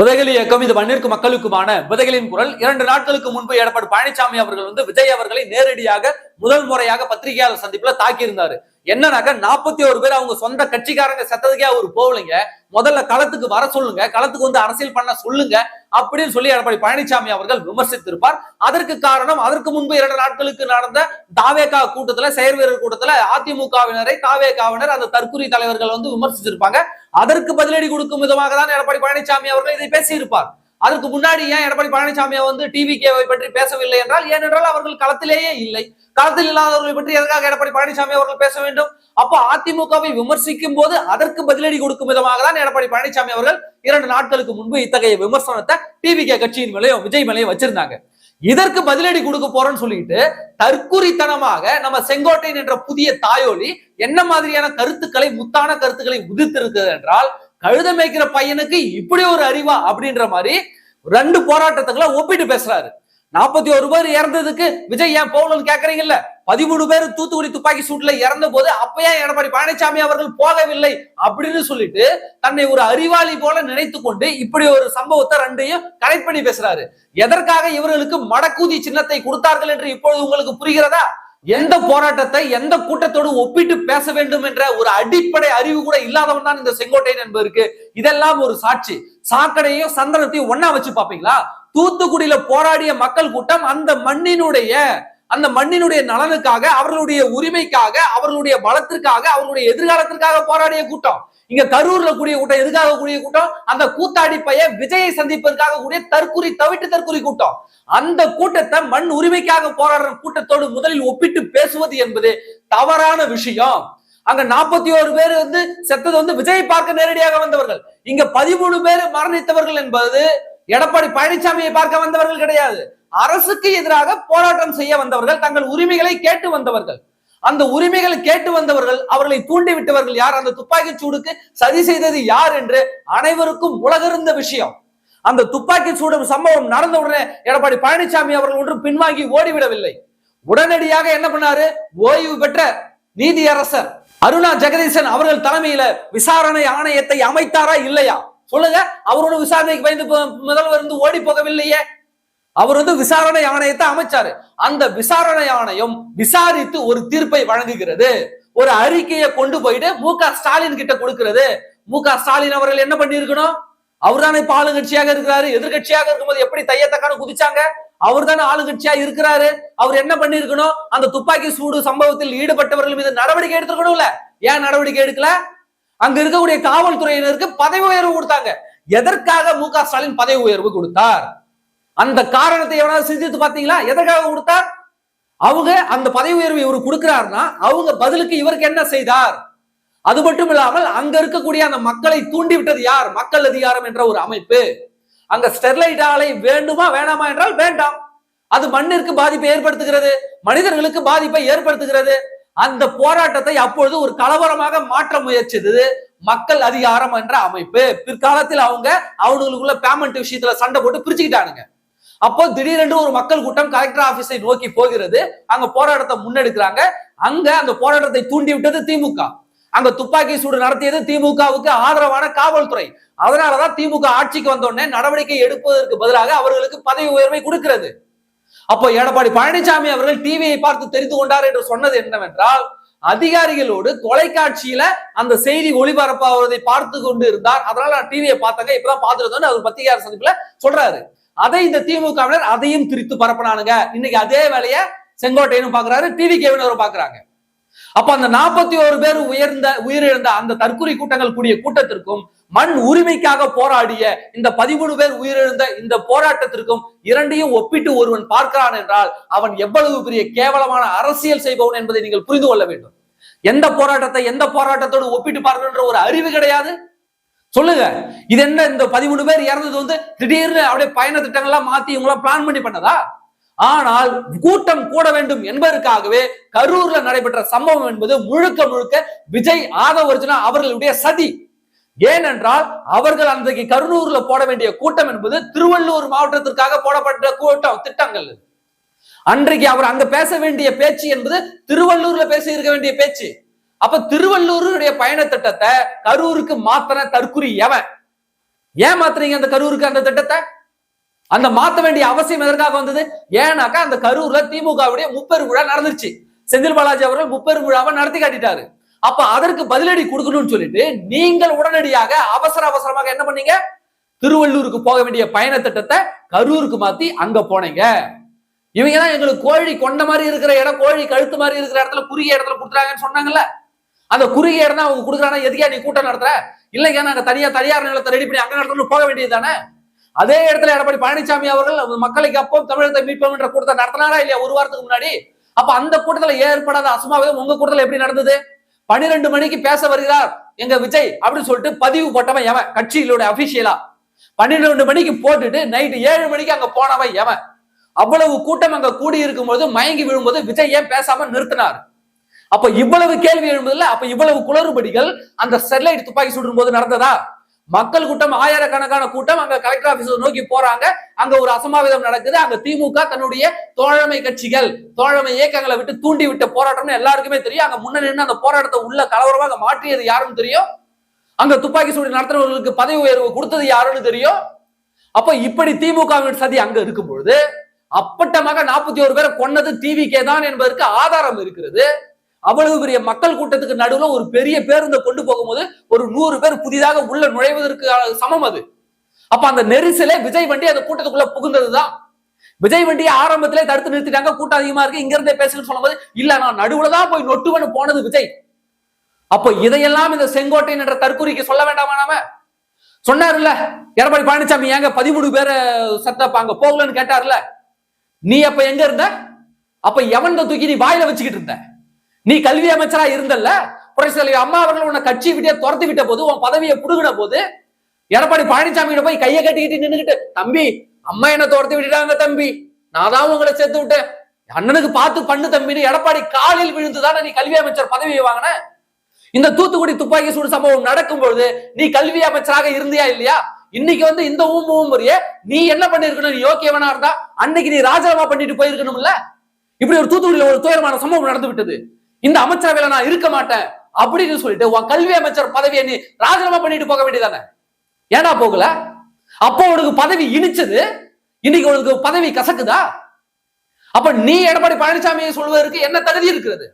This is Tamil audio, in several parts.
விதைகள் இயக்கம் இது மண்ணிற்கு மக்களுக்குமான விதைகளின் குரல். இரண்டு நாட்களுக்கு முன்பு எடப்பாடி பழனிசாமி அவர்கள் வந்து விஜய் அவர்களை நேரடியாக முதல் முறையாக பத்திரிகையாளர் சந்திப்புல தாக்கியிருந்தாரு. என்னன்னாக்க நாற்பத்தி ஒரு பேர் அவங்க சொந்த கட்சிக்காரங்க செத்ததுக்கே அவர் போகலைங்க. முதல்ல களத்துக்கு வர சொல்லுங்க களத்துக்கு வந்து அரசியல் பண்ண சொல்லுங்க அப்படின்னு சொல்லி எடப்பாடி பழனிசாமி அவர்கள் விமர்சித்திருப்பார். அதற்கு காரணம் அதற்கு முன்பு இரண்டு நாட்களுக்கு நடந்த தாவேகா கூட்டத்துல செயற் வீரர் கூட்டத்துல அதிமுகவினரை தாவேகாவினர் அந்த தற்குறி தலைவர்கள் வந்து விமர்சிச்சிருப்பாங்க. அதற்கு பதிலடி கொடுக்கும் விதமாக தான் எடப்பாடி பழனிசாமி அவர்கள் இதை பேசியிருப்பார். அதற்கு முன்னாடி ஏன் எடப்பாடி பழனிசாமி வந்து டிவி கேவை பற்றி பேசவில்லை என்றால் ஏனென்றால் அவர்கள் களத்திலேயே இல்லை. களத்தில் இல்லாதவர்களை பற்றி எதற்காக எடப்பாடி பழனிசாமி அவர்கள் பேச வேண்டும்? அப்போ அதிமுகவை விமர்சிக்கும் போது அதற்கு பதிலடி கொடுக்கும் விதமாக தான் எடப்பாடி பழனிசாமி அவர்கள் இரண்டு நாட்களுக்கு முன்பு இத்தகைய விமர்சனத்தை டிவி கே கட்சியின் மேலேயும் விஜய் மேலேயும் வச்சிருந்தாங்க. இதற்கு பதிலடி கொடுக்க போறோம்னு சொல்லிட்டு தற்குறித்தனமாக நம்ம செங்கோட்டையன் என்ற புதிய தாயோலி என்ன மாதிரியான கருத்துக்களை முத்தான கருத்துக்களை உதிர்த்திருக்கிறது என்றால் கழுத மேய்க்கிற பையனுக்கு இப்படி ஒரு அறிவா அப்படின்ற மாதிரி ரெண்டு போராட்டத்துக்களை ஒப்பிட்டு பேசுறாரு. நாற்பத்தி ஒரு பேர் இறந்ததுக்கு விஜய் ஏன் போகணும்னு கேக்குறீங்கல்ல? பதிமூணு பேர் தூத்துக்குடி துப்பாக்கி சூட்ல இறந்த போது அப்ப ஏன் எடப்பாடி பழனிசாமி அவர்கள் போகவில்லை அப்படின்னு சொல்லிட்டு தன்னை ஒரு அறிவாளி போல நினைத்து கொண்டு இப்படி ஒரு சம்பவத்தை ரெண்டையும் கனெக்ட் பண்ணி பேசுறாரு. எதற்காக இவர்களுக்கு மடக்கூதி சின்னத்தை கொடுத்தார்கள் என்று இப்பொழுது உங்களுக்கு புரிகிறதா? எந்த போராட்டத்தை எந்த கூட்டத்தோடு ஒப்பிட்டு பேச வேண்டும் என்ற ஒரு அடிப்படை அறிவு கூட இல்லாதவன் தான் இந்த செங்கோட்டையன் என்பதற்கு இதெல்லாம் ஒரு சாட்சி. சாக்கடையும் சந்தனத்தையும் ஒன்னா வச்சு பாப்பீங்களா தூத்துக்குடியில போராடிய மக்கள் கூட்டம் அந்த மண்ணினுடைய அந்த மண்ணினுடைய நலனுக்காக அவர்களுடைய உரிமைக்காக அவர்களுடைய பலத்திற்காக அவர்களுடைய எதிர்காலத்திற்காக போராடிய கூட்டம். இங்க கரூர்ல கூடிய கூட்டம் எதுக்காக கூடிய கூட்டம்? அந்த கூத்தாடி பையன் விஜயை சந்திப்பதற்காக கூடிய தற்குறி தவிட்டு தற்குறி கூட்டம். அந்த கூட்டத்தை மண் உரிமைக்காக போராடுற கூட்டத்தோடு முதலில் ஒப்பிட்டு பேசுவது என்பது தவறான விஷயம். அங்க நாற்பத்தி ஓரு பேர் வந்து செத்தது வந்து விஜய் பார்க்க நேரடியாக வந்தவர்கள். இங்க பதிமூணு பேர் மரணித்தவர்கள் என்பது எடப்பாடி பழனிசாமியை பார்க்க வந்தவர்கள் கிடையாது. அரசுக்கு எதிராக போராட்டம் செய்ய வந்தவர்கள் தங்கள் உரிமைகளை கேட்டு வந்தவர்கள். அந்த உரிமைகளை கேட்டு வந்தவர்கள் அவர்களை தூண்டி விட்டவர்கள் யார்? அந்த துப்பாக்கி சூடுக்கு சதி செய்தது யார் என்று அனைவருக்கும் உலகிருந்த விஷயம். அந்த துப்பாக்கி சூடு சம்பவம் நடந்த உடனே எடப்பாடி பழனிசாமி அவர்கள் ஒன்றும் பின்வாங்கி ஓடிவிடவில்லை. உடனடியாக என்ன பண்ணாரு? ஓய்வு பெற்ற நீதியரசர் அருணா ஜெகதீசன் அவர்கள் தலைமையில விசாரணை ஆணையத்தை அமைத்தாரா இல்லையா? சொல்லுங்க. அவரோட விசாரணைக்கு பயந்து போ- முதல்வர் இருந்து ஓடி போகவில்லையே. அவர் வந்து விசாரணை ஆணையத்தை அமைச்சாரு. அந்த விசாரணை ஆணையம் விசாரித்து ஒரு தீர்ப்பை வழங்குகிறது. ஒரு அறிக்கையை கொண்டு போயிட்டு மு க ஸ்டாலின் கிட்ட கொடுக்கிறது. மு க ஸ்டாலின் அவர்கள் என்ன பண்ணிருக்கணும் அவர் தானே இப்ப ஆளுங்கட்சியாக இருக்கிறாரு. எதிர்கட்சியாக இருக்கும்போது எப்படி தையத்தக்கான குதிச்சாங்க? அவர் தானே ஆளுங்கட்சியா இருக்கிறாரு. அவர் என்ன பண்ணிருக்கணும் அந்த துப்பாக்கி சூடு சம்பவத்தில் ஈடுபட்டவர்கள் மீது நடவடிக்கை எடுத்துக்கணும்ல ஏன் நடவடிக்கை எடுக்கல? அங்க இருக்கக்கூடிய காவல்துறையினருக்கு பதவி உயர்வு கொடுத்தாங்க. எதற்காக மு க ஸ்டாலின் பதவி உயர்வு கொடுத்தார்? அந்த காரணத்தை எவனாவது சிந்தித்து பார்த்தீங்களா? எதற்காக கொடுத்தார்? அவங்க அந்த பதவி உயர்வு இவர் கொடுக்கிறாருன்னா அவங்க பதிலுக்கு இவருக்கு என்ன செய்தார்? அது மட்டும் இல்லாமல் அங்க இருக்கக்கூடிய அந்த மக்களை தூண்டி விட்டது யார்? மக்கள் அதிகாரம் என்ற ஒரு அமைப்பு. அங்க ஸ்டெர்லைட் ஆலை வேண்டுமா வேணாமா என்றால் வேண்டாம். அது மண்ணிற்கு பாதிப்பை ஏற்படுத்துகிறது மனிதர்களுக்கு பாதிப்பை ஏற்படுத்துகிறது. அந்த போராட்டத்தை அப்பொழுது ஒரு கலவரமாக மாற்ற முயற்சித்தது மக்கள் அதிகாரம் என்ற அமைப்பு. பிற்காலத்தில் அவங்க அவங்களுக்குள்ள பேமெண்ட் விஷயத்துல சண்டை போட்டு பிரிச்சுக்கிட்டானுங்க. அப்போ திடீரென்று ஒரு மக்கள் கூட்டம் கலெக்டர் ஆபீஸை நோக்கி போகிறது. அங்க போராட்டத்தை முன்னெடுக்கிறாங்க. அங்க அந்த போராட்டத்தை தூண்டி விட்டது திமுக. அங்க துப்பாக்கி சூடு நடத்தியது திமுகவுக்கு ஆதரவான காவல்துறை. அதனாலதான் திமுக ஆட்சிக்கு வந்த உடனே நடவடிக்கை எடுப்பதற்கு பதிலாக அவர்களுக்கு பதவி உயர்வை கொடுக்கிறது. அப்போ எடப்பாடி பழனிசாமி அவர்கள் டிவியை பார்த்து தெரிந்து கொண்டார் என்று சொன்னது என்னவென்றால் அதிகாரிகளோடு தொலைக்காட்சியில அந்த செய்தி ஒளிபரப்பாவதை பார்த்து கொண்டு இருந்தார் அதனால நான் டிவியை பார்த்தாங்க. இப்பதான் பார்த்துருந்தோன்னு அவர் பத்திரிகையாளர் சந்திப்புல சொல்றாரு. அதை இந்த திமுகவினர் அதையும் திரித்து பரப்பினானுங்க. இன்னைக்கு அதே வேலையை செங்கோட்டையனும் பாக்குறாரு டிவி கேவினரும் பாக்குறாங்க. அப்ப அந்த நாற்பத்தி ஒரு பேர் உயர்ந்த உயிரிழந்த அந்த தற்கொலை கூட்டங்கள் கூடிய கூட்டத்திற்கும் மண் உரிமைக்காக போராடிய இந்த பதிமூணு பேர் உயிரிழந்த இந்த போராட்டத்திற்கும் இரண்டையும் ஒப்பிட்டு ஒருவன் பார்க்கிறான் என்றால் அவன் எவ்வளவு பெரிய கேவலமான அரசியல் செய்பவன் என்பதை நீங்கள் புரிந்து கொள்ள வேண்டும். எந்த போராட்டத்தை எந்த போராட்டத்தோடு ஒப்பிட்டு பார்க்கின்ற ஒரு அறிவு கிடையாது. சொல்லுங்க. இது என்ன இந்த பதிமூணு பேர் இறந்தது வந்து திடீர்னு அப்படியே பயண திட்டங்கள்லாம் மாத்தி இவங்களாம் பிளான் பண்ணி பண்ணதா? ஆனால் கூட்டம் கூட வேண்டும் என்பதற்காகவே கரூர்ல நடைபெற்ற சம்பவம் என்பது முழுக்க முழுக்க விஜய் ஆதவர்ஜுனா அவர்களுடைய சதி. ஏனென்றால் அவர்கள் அன்றைக்கு கரூர்ல போட வேண்டிய கூட்டம் என்பது திருவள்ளூர் மாவட்டத்திற்காக போடப்பட்ட கூட்டம் திட்டங்கள். அன்றைக்கு அவர் அங்க பேச வேண்டிய பேச்சு என்பது திருவள்ளூர்ல பேசி இருக்க வேண்டிய பேச்சு. அப்ப திருவள்ளூருடைய பயண திட்டத்தை கரூருக்கு மாத்தன தற்குறி எவன்? ஏன் மாத்துறீங்க அந்த கரூருக்கு அந்த திட்டத்தை? அந்த மாத்த வேண்டிய அவசியம் எதற்காக வந்தது? ஏன்னாக்கா அந்த கரூர்ல திமுகவுடைய முப்பெரு விழா நடந்துருச்சு. செந்தில் பாலாஜி அவர்கள் முப்பெரு விழாவை நடத்தி காட்டிட்டாரு. அப்ப அதற்கு பதிலடி கொடுக்கணும்னு சொல்லிட்டு நீங்கள் உடனடியாக அவசர அவசரமாக என்ன பண்ணீங்க? திருவள்ளூருக்கு போக வேண்டிய பயண திட்டத்தை கரூருக்கு மாத்தி அங்க போனீங்க. இவங்க தான் எங்களுக்கு கோழி கொண்ட மாதிரி இருக்கிற இடம் கோழி கழுத்து மாதிரி இருக்கிற இடத்துல குறுகிய இடத்துல கொடுத்துறாங்கன்னு சொன்னாங்கல்ல? அந்த குறுகிய இடம் அவங்க கொடுக்குறாங்க எதுக்கா நீ கூட்டம் நடத்துற? இல்லைங்க நாங்க தனியா தனியார் நிலத்தை ரெடி பண்ணி அங்க நடத்தணும் போக வேண்டியது தானே? அதே இடத்துல எடப்பாடி பழனிசாமி அவர்கள் மக்களுக்கு அப்போ தமிழகத்தை மீட்போம் என்ற கூட்டத்தை நடத்தினாரா இல்லையா ஒரு வாரத்துக்கு முன்னாடி? அப்ப அந்த கூட்டத்துல ஏற்படாத அசம்பாவிதம் உங்க கூட்டத்துல எப்படி நடந்தது? பனிரெண்டு மணிக்கு பேச வருகிறார் எங்க விஜய் அப்படின்னு சொல்லிட்டு பதிவு போட்டவன் எவன்? கட்சியிலோட அபிஷியலா பன்னிரெண்டு மணிக்கு போட்டுட்டு நைட்டு ஏழு மணிக்கு அங்க போனவன் எவன்? அவ்வளவு கூட்டம் அங்க கூடி இருக்கும்போது மயங்கி விழும்போது விஜய் ஏன் பேசாம நிறுத்தினார்? அப்ப இவ்வளவு கேள்வி எழும்புதுல அப்ப இவ்வளவு குளறுபடிகள் அந்த ஸ்டெர்லைட் துப்பாக்கி சுடும் போது நடந்ததா? மக்கள் கூட்டம் ஆயிரக்கணக்கான கூட்டம் அங்க கலெக்டர் ஆபீஸ் நோக்கி போறாங்க. அங்க ஒரு அசம்பாவிதம் நடக்குது. அங்க திமுக தன்னுடைய தோழமை கட்சிகள் தோழமை இயக்கங்களை விட்டு தூண்டி விட்ட போராட்டம்னு எல்லாருக்குமே தெரியும். அங்க முன்ன நின்று அந்த போராட்டத்தை உள்ள கலவரமாக மாற்றியது யாருன்னு தெரியும்? அங்க துப்பாக்கி சூடு நடத்துறவர்களுக்கு பதவி உயர்வு கொடுத்தது யாருன்னு தெரியும்? அப்ப இப்படி திமுகவின் சதி அங்க இருக்கும் பொழுது அப்பட்டமாக நாற்பத்தி ஒரு பேரை கொன்னது டிவிகே தான் என்பதற்கு ஆதாரம் இருக்கிறது. அவ்வளவு பெரிய மக்கள் கூட்டத்துக்கு நடுவில் ஒரு பெரிய பேருந்தை கொண்டு போகும்போது ஒரு நூறு பேர் புதிதாக உள்ள நுழைவதற்கு சமம் அது. அப்ப அந்த நெரிசலே விஜய் வண்டி அந்த கூட்டத்துக்குள்ள புகுந்ததுதான். விஜய் வண்டியை ஆரம்பத்திலே தடுத்து நிறுத்திட்டாங்க கூட்டம் அதிகமா இருக்கு இங்க இருந்தே பேசுன்னு சொல்லும்போது இல்ல நான் நடுவுல தான் போய் நொட்டுவனு போனது விஜய். அப்போ இதையெல்லாம் இந்த செங்கோட்டை என்ற தற்கூரிக்கு சொல்ல வேண்டாமா நாம? சொன்னாருல்ல எடப்பாடி பழனிசாமி ஏங்க பதிமூணு பேரை சத்தப்ப அங்க போகலன்னு கேட்டார்ல. நீ அப்ப எங்க இருந்த? அப்ப எவன் தூக்கி நீ வாயில வச்சுக்கிட்டு இருந்த? நீ கல்வி அமைச்சரா இருந்தல்ல? புரட்சி அம்மா அவர்கள் உன்னை கட்சி விட்டே துரத்து விட்ட போது உன் பதவியை புடுகின போது எடப்பாடி பழனிசாமி கிட்ட போய் கையை கட்டிக்கிட்டு நின்னுகிட்டு தம்பி அம்மா என்ன துரத்து விட்டுட்டாங்க தம்பி. நான் தான் உங்களை சேர்த்து விட்டேன். அண்ணனுக்கு பார்த்து பண்ணு தம்பின்னு எடப்பாடி காலில் விழுந்துதான நீ கல்வி அமைச்சர் பதவியை வாங்கின? இந்த தூத்துக்குடி துப்பாக்கி சூடு சம்பவம் நடக்கும் பொழுது நீ கல்வி அமைச்சராக இருந்தியா இல்லையா? இன்னைக்கு வந்து இந்த ஊம் ஊம் நீ என்ன பண்ணிருக்கணும் நீ யோக்கியவனா இருந்தா அன்னைக்கு நீ ராஜினாமா பண்ணிட்டு போயிருக்கணும்ல? இப்படி ஒரு தூத்துக்குடியில ஒரு துயரமான சம்பவம் நடந்து விட்டது இந்த அமைச்சரவையில நான் இருக்க மாட்டேன் அப்படின்னு சொல்லிட்டு உன் கல்வி அமைச்சர் பதவியை நீ ராஜினாமா பண்ணிட்டு போக வேண்டியதானே ஏன்னா போகல? அப்போ உனக்கு பதவி இனிச்சது. இன்னைக்கு உனக்கு பதவி கசக்குதா? அப்ப நீ எடப்பாடி பழனிசாமியை சொல்வதற்கு என்ன தகுதி இருக்கிறது?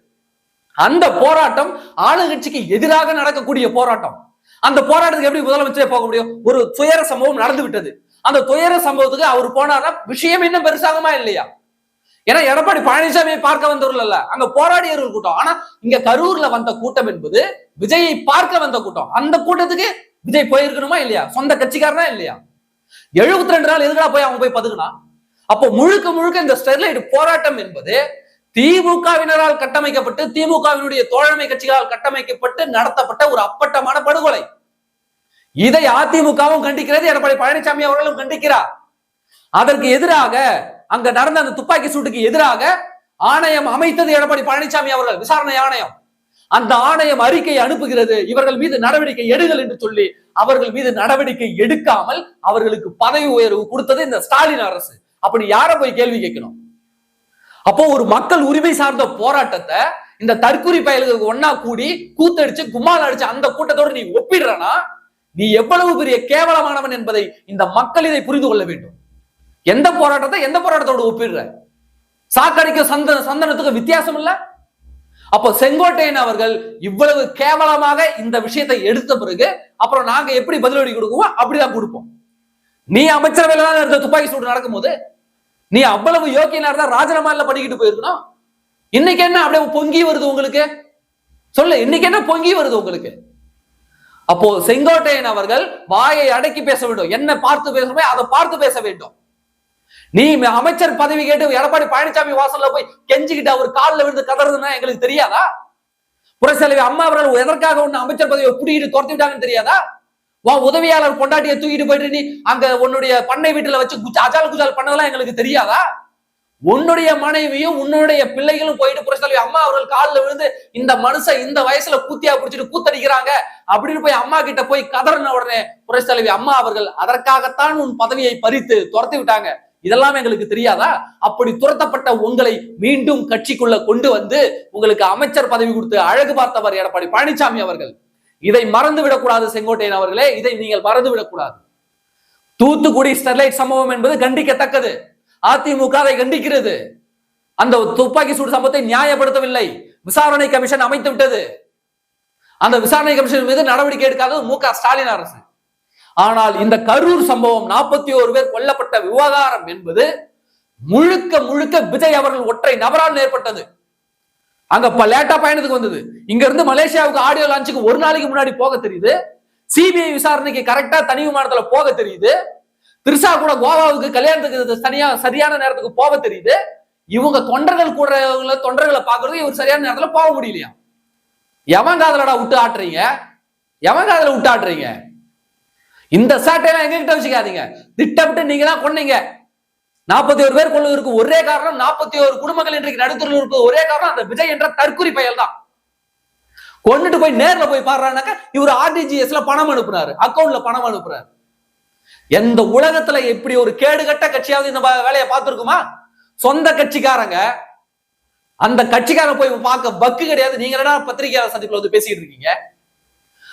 அந்த போராட்டம் ஆளுங்கட்சிக்கு எதிராக நடக்கக்கூடிய போராட்டம். அந்த போராட்டத்துக்கு எப்படி முதலமைச்சரே போக முடியும்? ஒரு துயர சம்பவம் நடந்து விட்டது அந்த துயர சம்பவத்துக்கு அவர் போனார்னா விஷயம் இன்னும் பெருசாகுமா இல்லையா? ஏன்னா எடப்பாடி பழனிசாமியை பார்க்க வந்தவர்கள் அங்க போராடியவர்கள் கூட்டம். ஆனா இங்க கரூர்ல வந்த கூட்டம் என்பது விஜயை பார்க்க வந்த கூட்டம். அந்த கூட்டத்துக்கு விஜய் போயிருக்கணுமா இல்லையா? சொந்த கட்சிக்காரனா இல்லையா? எழுபத்தி ரெண்டு நாள் எதுக்கா போய் அவங்க போய் பதுக்குனா? அப்போ முழுக்க முழுக்க இந்த ஸ்டெர்லைட் போராட்டம் என்பது திமுகவினரால் கட்டமைக்கப்பட்டு திமுகவினுடைய தோழமை கட்சிகளால் கட்டமைக்கப்பட்டு நடத்தப்பட்ட ஒரு அப்பட்டமான படுகொலை. இதை அதிமுகவும் கண்டிக்கிறது எடப்பாடி பழனிசாமி அவர்களும் கண்டிக்கிறார். அதற்கு எதிராக அங்க நடந்த அந்த துப்பாக்கி சூட்டுக்கு எதிராக ஆணையம் அமைத்தது எடப்பாடி பழனிசாமி அவர்கள் விசாரணை ஆணையம். அந்த ஆணையம் அறிக்கை அனுப்புகிறது இவர்கள் மீது நடவடிக்கை எடுங்கள் என்று சொல்லி அவர்கள் மீது நடவடிக்கை எடுக்காமல் அவர்களுக்கு பதவி உயர்வு கொடுத்தது இந்த ஸ்டாலின் அரசு. அப்படி யார போய் கேள்வி கேட்கணும்? அப்போ ஒரு மக்கள் உரிமை சார்ந்த போராட்டத்தை இந்த தற்கொலை பயல்களுக்கு ஒன்னா கூடி கூத்தடிச்சு கும்மால் அடிச்சு அந்த கூட்டத்தோடு நீ ஒப்பிடுறனா? நீ எவ்வளவு பெரிய கேவலமானவன் என்பதை இந்த மக்கள் இதை புரிந்து கொள்ள வேண்டும். எந்த போராட்டத்தை எந்த போராட்டத்தோடு ஒப்பிடுற? சாக்கடைக்கும் சந்த சந்தனத்துக்கும் வித்தியாசம் இல்ல? அப்போ செங்கோட்டையன் அவர்கள் இவ்வளவு கேவலமாக இந்த விஷயத்தை எடுத்த பிறகு அப்புறம் நாங்க எப்படி பதிலடி கொடுக்குவோம் அப்படிதான் கொடுப்போம். நீ அமைச்சரவையில தான் இருந்த துப்பாக்கி சூடு நடக்கும்போது நீ அவ்வளவு யோக்கியனா இருந்தா ராஜினாமா பண்ணிக்கிட்டு போயிருக்கணும்? இன்னைக்கு என்ன அப்படியே பொங்கி வருது உங்களுக்கு? சொல்லு இன்னைக்கு என்ன பொங்கி வருது உங்களுக்கு? அப்போ செங்கோட்டையன் அவர்கள் வாயை அடக்கி பேச வேண்டும். என்ன பார்த்து பேசணுமே அதை பார்த்து பேச வேண்டும். நீ அமைச்சர் பதவி கேட்டு எடப்பாடி பழனிசாமி வாசல்ல போய் கெஞ்சிக்கிட்டு அவர் காலில் விழுந்து கதறதுன்னா எங்களுக்கு தெரியாதா? புரட்சி அம்மா அவர்கள் எதற்காக ஒண்ணு அமைச்சர் பதவியை பிடிக்கிட்டு துரத்தி விட்டாங்கன்னு தெரியாதா? வா உதவியாளர் பொண்டாட்டியை தூக்கிட்டு போயிட்டு நீ அங்க உன்னுடைய பண்ணை வீட்டுல வச்சு குஜ- அஜால் குஜால் பண்ணதெல்லாம் எங்களுக்கு தெரியாதா? உன்னுடைய மனைவியும் உன்னுடைய பிள்ளைகளும் போயிட்டு புரட்சி அம்மா அவர்கள் காலில் விழுந்து இந்த மனுஷன் இந்த வயசுல கூத்தியா பிடிச்சிட்டு கூத்தடிக்கிறாங்க அப்படின்னு போய் அம்மா கிட்ட போய் கதறின உடனே புரட்சி அம்மா அவர்கள் அதற்காகத்தான் உன் பதவியை பறித்து துரத்தி விட்டாங்க. இதெல்லாம் எங்களுக்கு தெரியாதா? அப்படி துரத்தப்பட்ட உங்களை மீண்டும் கட்சிக்குள்ள கொண்டு வந்து உங்களுக்கு அமைச்சர் பதவி கொடுத்து அழகு பார்த்தவர் எடப்பாடி பழனிசாமி அவர்கள். இதை மறந்து விடக்கூடாது செங்கோட்டையன் அவர்களே இதை நீங்கள் மறந்து விடக்கூடாது. தூத்துக்குடி ஸ்டெர்லைட் சம்பவம் என்பது கண்டிக்கத்தக்கது. அதிமுக அதை கண்டிக்கிறது. அந்த துப்பாக்கி சூடு சம்பவத்தை நியாயப்படுத்தவில்லை. விசாரணை கமிஷன் அமைத்து விட்டது அந்த விசாரணை கமிஷன் மீது நடவடிக்கை எடுக்காதது மு க ஸ்டாலின் அரசு. ஆனால் இந்த கரூர் சம்பவம் நாற்பத்தி ஓரு பேர் கொல்லப்பட்ட விவகாரம் என்பது முழுக்க முழுக்க விஜய் அவர்கள் ஒற்றை நபரால் ஏற்பட்டது அங்க லேட்டா பயணத்துக்கு வந்தது. இங்க இருந்து மலேசியாவுக்கு ஆடியோ லான்ச்சுக்கு ஒரு நாளைக்கு முன்னாடி போக தெரியுது. சிபிஐ விசாரணைக்கு கரெக்டா தனி விமானத்துல போக தெரியுது. திரிஷா கூட கோவாவுக்கு கல்யாணத்துக்கு தனியா சரியான நேரத்துக்கு போக தெரியுது. இவங்க தொண்டர்கள் கூட தொண்டர்களை பாக்குறது இவர் சரியான நேரத்துல போக முடியலையா? எவன் காதலடா விட்டு ஆட்டுறீங்க? எவன் காதல விட்டு ஆட்டுறீங்க? இந்த சாட்டையெல்லாம் எல்லாம் கிட்ட வச்சுக்காதீங்க. திட்டமிட்டு நீங்க தான் கொன்னீங்க. நாற்பத்தி ஒரு பேர் கொள்வதற்கு ஒரே காரணம் நாற்பத்தி ஒரு குடும்பங்கள் இன்றைக்கு நடுத்தரில் இருப்பது ஒரே காரணம் அந்த விஜய் என்ற தற்குறி பயல் தான். கொண்டுட்டு போய் நேர்ல போய் பாடுறானாக்கா இவர் ஆர்டிஜிஎஸ்ல பணம் அனுப்புறாரு அக்கௌண்ட்ல பணம் அனுப்புறாரு. எந்த உலகத்துல எப்படி ஒரு கேடுகட்ட கட்சியாவது இந்த வேலையை பார்த்திருக்குமா? சொந்த கட்சிக்காரங்க. அந்த கட்சிக்காரன் போய் பார்க்க பக்கு கிடையாது. நீங்க என்ன பத்திரிகையாளர் சந்திப்புல வந்து பேசிட்டு இருக்கீங்க?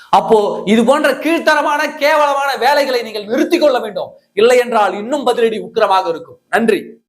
அப்போ இது போன்ற கீழ்த்தரமான கேவலமான வேலைகளை நீங்கள் நிறுத்திக் கொள்ள வேண்டும். இல்லை என்றால் இன்னும் பதிலடி உக்கிரமாக இருக்கும். நன்றி.